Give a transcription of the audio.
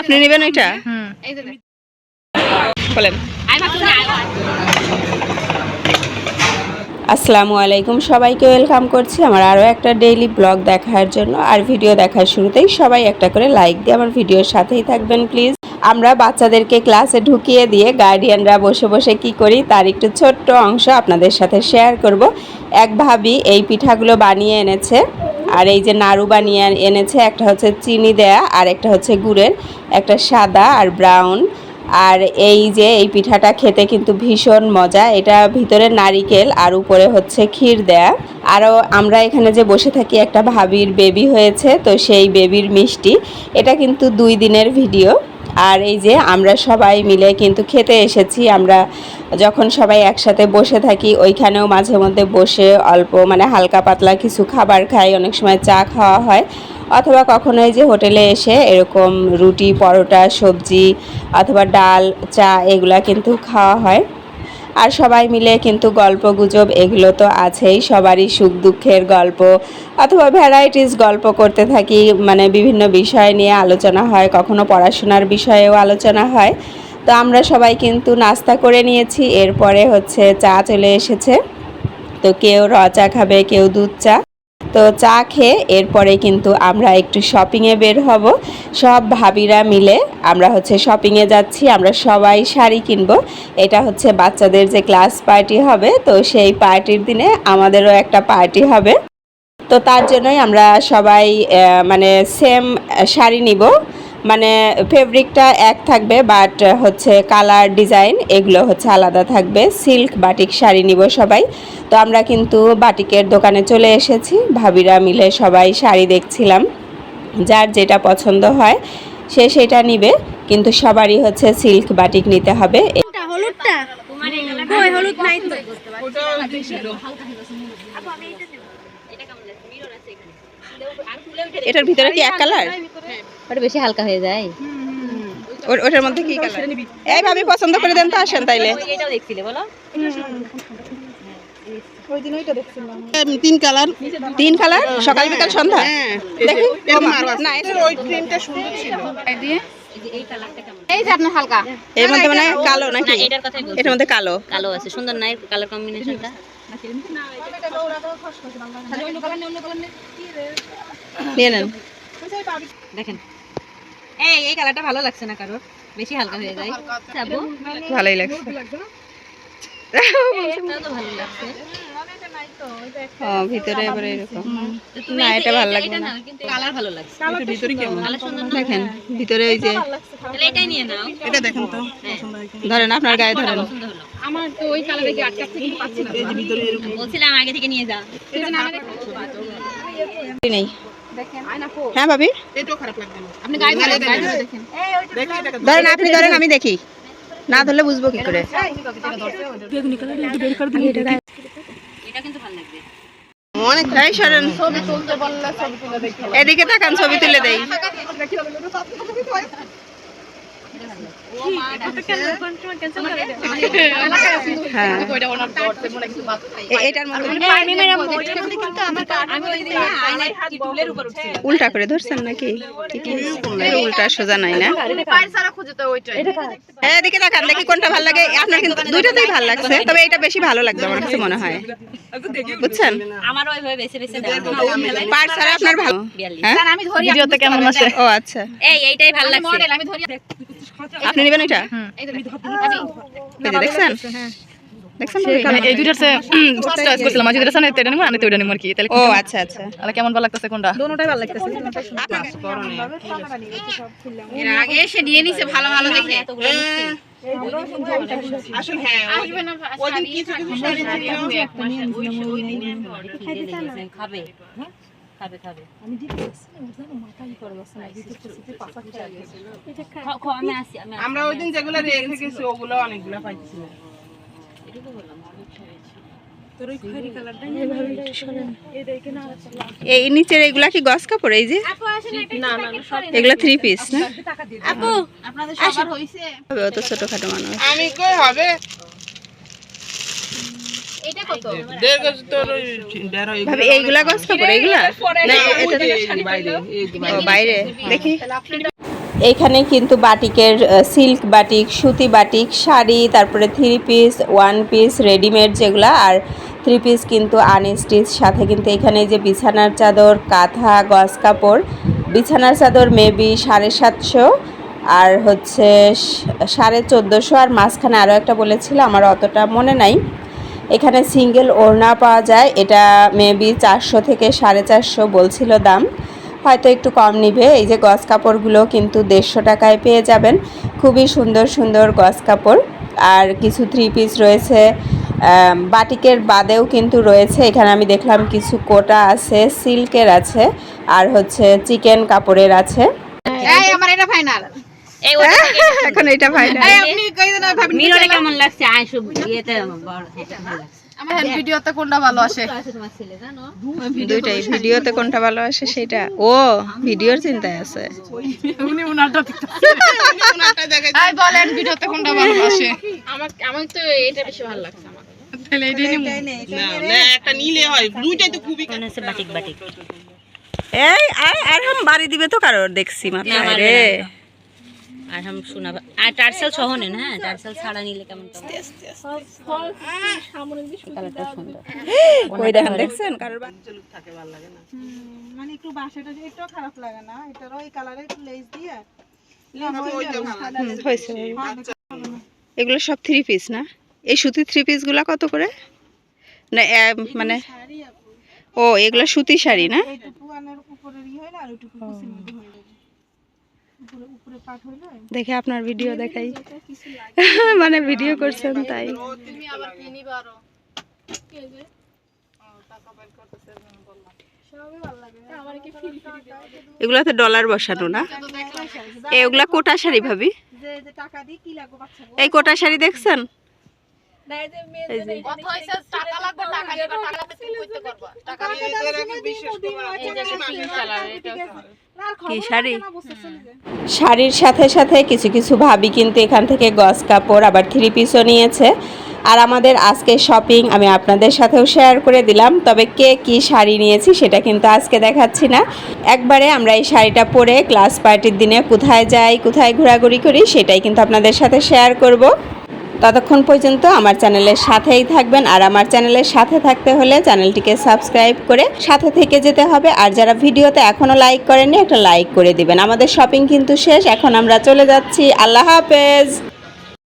আপনি নেবেন ওইটা? বলেন। আসসালামু আলাইকুম। সবাইকে ওয়েলকাম করছি আমার আরও একটা ডেইলি ব্লগ দেখার জন্য। আর ভিডিও দেখার শুরুতেই সবাই একটা করে লাইক দিয়ে আমার ভিডিওর সাথেই থাকবেন প্লিজ আমরা বাচ্চাদেরকে ক্লাসে ঢুকিয়ে দিয়ে গার্ডিয়ানরা বসে বসে কি করি তার একটু ছোট্ট অংশ আপনাদের সাথে শেয়ার করব। এক ভাবি এই পিঠাগুলো বানিয়ে এনেছে। আর এই যে নাড়ু বানিয়ে এনেছে, একটা হচ্ছে চিনি দেয়া আর একটা হচ্ছে গুড়ের, একটা সাদা আর ব্রাউন। আর এই যে এই পিঠাটা খেতে কিন্তু ভীষণ মজা, এটা ভিতরে নারিকেল আর উপরে হচ্ছে ক্ষীর দেয়া। আরও আমরা এখানে যে বসে থাকি, একটা ভাবির বেবি হয়েছে, তো সেই বেবির মিষ্টি। এটা কিন্তু দুই দিনের ভিডিও। আর এই যে আমরা সবাই মিলে কিন্তু খেতে এসেছি। আমরা যখন সবাই একসাথে বসে থাকি, ওইখানেও মাঝে মধ্যে বসে অল্প মানে হালকা পাতলা কিছু খাবার খাই। অনেক সময় চা খাওয়া হয় অথবা কখনো এই যে হোটেলে এসে এরকম রুটি, পরোটা, সবজি অথবা ডাল, চা এগুলা কিন্তু খাওয়া হয়। আর সবাই মিলে কিন্তু গল্প গুজব, এগুলো তো আছেই। সবারই সুখ দুঃখের গল্প অথবা ভ্যারাইটিস গল্প করতে থাকি মানে বিভিন্ন বিষয় নিয়ে আলোচনা হয়, কখনো পড়াশোনার বিষয়েও আলোচনা হয়। তো আমরা সবাই কিন্তু নাস্তা করে নিয়েছি, এরপরে হচ্ছে চা চলে এসেছে। তো কেউ র চা খাবে, কেউ দুধ চা। তো চা খেয়ে এরপরে কিন্তু আমরা একটু শপিংয়ে বের হব। সব ভাবিরা মিলে আমরা হচ্ছে শপিংয়ে যাচ্ছি, আমরা সবাই শাড়ি কিনবো। এটা হচ্ছে বাচ্চাদের যে ক্লাস পার্টি হবে, তো সেই পার্টির দিনে আমাদেরও একটা পার্টি হবে। তো তার জন্যই আমরা সবাই মানে সেম শাড়ি নিব। মানে ফেব্রিকটা এক থাকবে বাট হচ্ছে কালার ডিজাইন এগুলো হচ্ছে আলাদা থাকবে। সিল্ক বাটিক শাড়ি নিব সবাই। তো আমরা কিন্তু বাটিকের দোকানে চলে এসেছি। ভাবিরা মিলে সবাই শাড়ি দেখছিলাম। যার যেটা পছন্দ হয় সে সেটা নিবে। কিন্তু সবারই হচ্ছে সিল্ক বাটিক নিতে হবে। হলুদটা? হলুদটা হলুদ নাই তো। এটার ভিতরে কি এক কালার? ওটা বেশি হালকা হয়ে যায়। ওটার মধ্যে কি কালার? এই ভাবি পছন্দ করে দেন তো আসেন তাইলে। এটাও দেখছিলে বলো। তিন কালার। তিন কালার? সকাল বিকাল সন্ধ্যা? দেখি। না ওই ক্রিমটা সুন্দর ছিল। এই যে আপনার হালকা। এর মধ্যে মানে কালো নাকি? এটার কথাই বলছি। এটার মধ্যে কালো। কালো আছে। সুন্দর নাই কালার কম্বিনেশনটা দেখেন। এই এই কালারটা ভালো লাগছে না কারোর? বেশি হালকা হয়ে যায়। ভালোই লাগছে এটাও তো ভালো লাগছে ও ভিতরে এবারে এরকম। না, এটা ভালো এটা- লাগবে না। কালার ভালো লাগছে। ভিতরে দেখেন ওই যে এটাই নিয়ে নাও। এটা দেখেন তো। পছন্দ হয়। ধরেন আপনার গায়ে ধরেন। আমার তো ওই কালারে কি আটকা থেকে পাচ্ছি না। এই যে ভিতরে এরকম। বলছিলাম আগে থেকে নিয়ে যা সেজন্য আমাদের নেই। হ্যাঁ ভাবি? এটাও খারাপ লাগবে না। আপনি গায়ে ধরে দেখেন। ধরেন আপনি ধরেন আমি দেখি। না ধরলে বুঝব কি করে? অনেক এদিকে তাকান ছবি তুলে দেই হ্যাঁ এ- এটার মধ্যে উল্টা করে ধরছেন নাকি? উল্টা সোজা নাই না? হ্যাঁ, এদিকে তাকান দেখি কোনটা ভালো লাগে। আপনার কিন্তু দুইটাতেই ভালো লাগছে তবে এটা বেশি ভালো লাগবে আমার কাছে মনে হয়। বুঝছেন? পার ছাড়া আপনার ভালো হ্যাঁ? আমি ধরি ভিডিওতে কেমন আছে? ও আচ্ছা। এই এইটাই ভালো লাগছে। আমি ধরি আপনি নেবেন এটা? দেখছেন? দেখছেন এই দুইটার চয়েস করছিলাম। যেটা সামনে এটা নিবো আর এটা নিবো আর কি। তাহলে ও আচ্ছা আচ্ছা। তাহলে কেমন ভালো লাগতেছে কোনটা? এর আগে এসে নিয়ে নিছে ভালো ভালো দেখে। আসলে হ্যাঁ না আমি আসি আমি আমরা ওই দিন যেগুলো রেখে গেছি ওগুলো অনেকগুলো পাইছি। না এই নিচের এগুলা কি গস কাপড় এই যে? এগুলা থ্রি পিস না? আপু আপনাদের সবার হইছে। ছোটখাটো মানুষ। আমি কই হবে? এটা কত? দেড় গজ তোর ওই দেড় ভাবি এইগুলা গছ কাপড় এইগুলা? না এটা বাইরে বাইরে। দেখি। এখানে কিন্তু বাটিকের সিল্ক বাটিক সুতি বাটিক শাড়ি তারপরে three piece one piece readymade যেগুলা আর থ্রি পিস কিন্তু আনস্টিচ। সাথে কিন্তু এখানে যে বিছানার চাদর কাঁথা গজ কাপড়। বিছানার চাদর মেবি সাড়ে সাতশো আর হচ্ছে সাড়ে চোদ্দোশো আর মাঝখানে আরও একটা বলেছিল আমার অতটা মনে নাই। এখানে সিঙ্গেল ওড়না পাওয়া যায়। এটা মেবি চারশো থেকে সাড়ে চারশো বলছিল দাম। হয়তো একটু কম নিবে। এই যে গস কাপড়গুলো কিন্তু দেড়শো টাকায় পেয়ে যাবেন। খুবই সুন্দর সুন্দর গস কাপড়। আর কিছু থ্রি পিস রয়েছে। বাটিকের বাদেও কিন্তু রয়েছে। এখানে আমি দেখলাম কিছু কোটা আছে, সিল্কের আছে, আর হচ্ছে চিকেন কাপড়ের আছে। এখন এটা আপনি কই দেন ভাবি মিররে কেমন লাগছে? ইয়েতে আমার ভিডিওতে কোনটা ভালো আসে? আছে তোমার ছেলে জানো? দুইটাই ভিডিওতে কোনটা ভালো আসে সেটা। ও ভিডিওর চিন্তায় আছে। উনি উনারটা দেখাই বলেন ভিডিওতে কোনটা ভালো আসে? আমার আমার তো এটা বেশি ভালো লাগছে আমার তাহলে এটাই না না একটা নিলে হয়। দুইটাই তো খুবই বাটিক বাটিক। এই আর আর হাম বাড়ি দিবে তো কারোর দেখছি মাথায় রে। আর হাম শোনা আর টার্সেল সহ নেন হ্যাঁ টার্সেল ছাড়া নিলে কেমন কালারটা সুন্দর। কই দেখেন দেখছেন? কারোর বা- থাকে ভালো লাগে না মানে একটু বাসাটা যে একটু খারাপ লাগে না। এটারও এই কালারে একটু লেস দিয়ে। ওইটা ভালো। লাগে হয়েছে। এগুলো সব থ্রি পিস না? এই সুতির থ্রি পিসগুলা কত করে? না মানে ও এগুলো সুতি শাড়ি না? দেখে আপনার ভিডিও দেখাই। মানে ভিডিও করছেন তাই। তুমি আবার কি নিবা আরও এগুলো তো ডলার বসানো না? এগুলা কোটা শাড়ি ভাবি। যে যে টাকা দিয়ে কি লাগবে বাচ্চা এই কোটা শাড়ি দেখছেন? কথা হইছে টাকা কি শাড়ি? শাড়ির সাথে সাথে কিছু কিছু ভাবি কিন্তু এখান থেকে গস কাপড় আবার থ্রি পিসও নিয়েছে। আর আমাদের আজকে শপিং আমি আপনাদের সাথেও শেয়ার করে দিলাম তবে কে কি শাড়ি নিয়েছি সেটা কিন্তু আজকে দেখাচ্ছি না। একবারে আমরা এই শাড়িটা পরে ক্লাস পার্টির দিনে কোথায় যাই কোথায় ঘোরাঘুরি করি সেটাই কিন্তু আপনাদের সাথে শেয়ার করব। ততক্ষণ পর্যন্ত আমার চ্যানেলের সাথেই থাকবেন আর আমার চ্যানেলের সাথে থাকতে হলে চ্যানেলটিকে সাবস্ক্রাইব করে সাথে থেকে যেতে হবে। আর যারা ভিডিওতে এখনও লাইক করেননি, একটা লাইক করে দিবেন। আমাদের শপিং কিন্তু শেষ। এখন আমরা চলে যাচ্ছি। আল্লাহ হাফেজ।